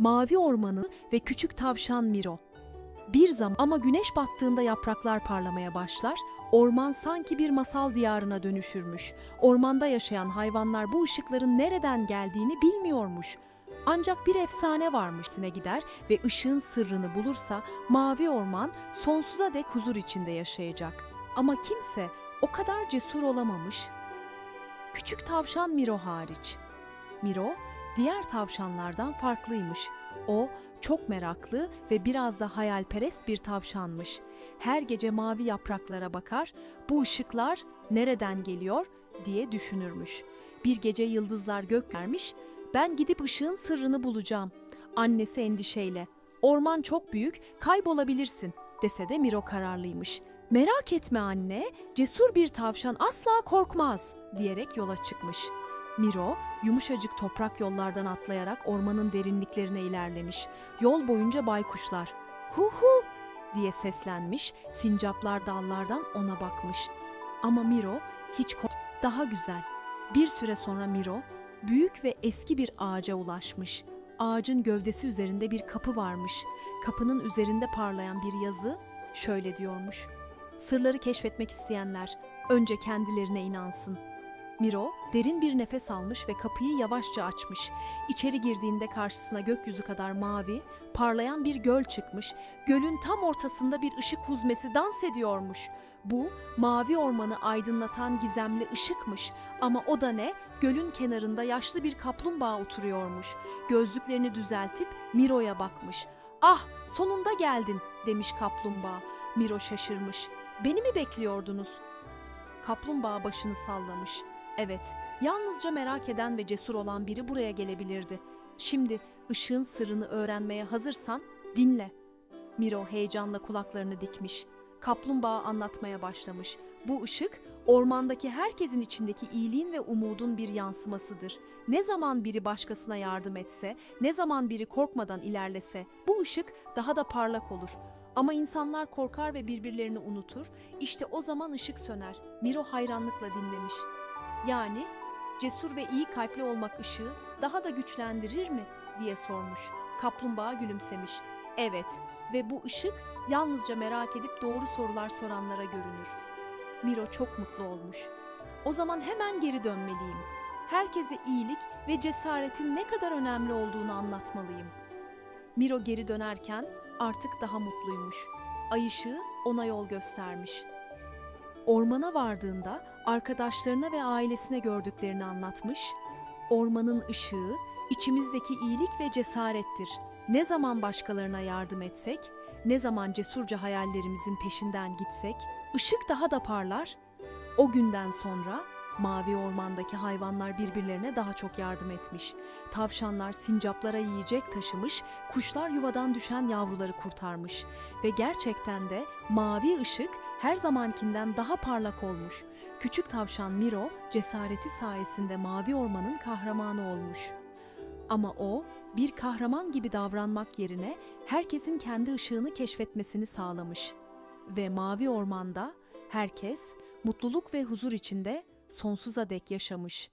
Mavi Ormanı ve Küçük Tavşan Miro. Bir zaman ama güneş battığında yapraklar parlamaya başlar, orman sanki bir masal diyarına dönüşürmüş. Ormanda yaşayan hayvanlar bu ışıkların nereden geldiğini bilmiyormuş. Ancak bir efsane varmışsine gider ve ışığın sırrını bulursa mavi orman sonsuza dek huzur içinde yaşayacak. Ama kimse o kadar cesur olamamış. Küçük tavşan Miro hariç. Miro diğer tavşanlardan farklıymış. O çok meraklı ve biraz da hayalperest bir tavşanmış. Her gece mavi yapraklara bakar, bu ışıklar nereden geliyor diye düşünürmüş. Bir gece yıldızlar gök vermiş, ben gidip ışığın sırrını bulacağım. Annesi endişeyle, orman çok büyük, kaybolabilirsin dese de Miro kararlıymış. Merak etme anne, cesur bir tavşan asla korkmaz diyerek yola çıkmış. Miro yumuşacık toprak yollardan atlayarak ormanın derinliklerine ilerlemiş. Yol boyunca baykuşlar hu hu diye seslenmiş, sincaplar dallardan ona bakmış. Ama Miro hiç daha güzel. Bir süre sonra Miro büyük ve eski bir ağaca ulaşmış. Ağacın gövdesi üzerinde bir kapı varmış. Kapının üzerinde parlayan bir yazı şöyle diyormuş. Sırları keşfetmek isteyenler önce kendilerine inansın. Miro derin bir nefes almış ve kapıyı yavaşça açmış. İçeri girdiğinde karşısına gökyüzü kadar mavi, parlayan bir göl çıkmış. Gölün tam ortasında bir ışık huzmesi dans ediyormuş. Bu mavi ormanı aydınlatan gizemli ışıkmış. Ama o da ne? Gölün kenarında yaşlı bir kaplumbağa oturuyormuş. Gözlüklerini düzeltip Miro'ya bakmış. Ah sonunda geldin demiş kaplumbağa. Miro şaşırmış. Beni mi bekliyordunuz? Kaplumbağa başını sallamış. Evet, yalnızca merak eden ve cesur olan biri buraya gelebilirdi. Şimdi ışığın sırrını öğrenmeye hazırsan dinle. Miro heyecanla kulaklarını dikmiş. Kaplumbağa anlatmaya başlamış. Bu ışık ormandaki herkesin içindeki iyiliğin ve umudun bir yansımasıdır. Ne zaman biri başkasına yardım etse, ne zaman biri korkmadan ilerlese bu ışık daha da parlak olur. Ama insanlar korkar ve birbirlerini unutur. İşte o zaman ışık söner. Miro hayranlıkla dinlemiş. Yani cesur ve iyi kalpli olmak ışığı daha da güçlendirir mi diye sormuş. Kaplumbağa gülümsemiş. Evet ve bu ışık yalnızca merak edip doğru sorular soranlara görünür. Miro çok mutlu olmuş. O zaman hemen geri dönmeliyim. Herkese iyilik ve cesaretin ne kadar önemli olduğunu anlatmalıyım. Miro geri dönerken artık daha mutluymuş. Ay ışığı ona yol göstermiş. Ormana vardığında arkadaşlarına ve ailesine gördüklerini anlatmış. Ormanın ışığı içimizdeki iyilik ve cesarettir. Ne zaman başkalarına yardım etsek, ne zaman cesurca hayallerimizin peşinden gitsek, ışık daha da parlar. O günden sonra mavi ormandaki hayvanlar birbirlerine daha çok yardım etmiş. Tavşanlar sincaplara yiyecek taşımış, kuşlar yuvadan düşen yavruları kurtarmış ve gerçekten de mavi ışık her zamankinden daha parlak olmuş. Küçük tavşan Miro cesareti sayesinde mavi ormanın kahramanı olmuş. Ama o bir kahraman gibi davranmak yerine herkesin kendi ışığını keşfetmesini sağlamış. Ve mavi ormanda herkes mutluluk ve huzur içinde sonsuza dek yaşamış.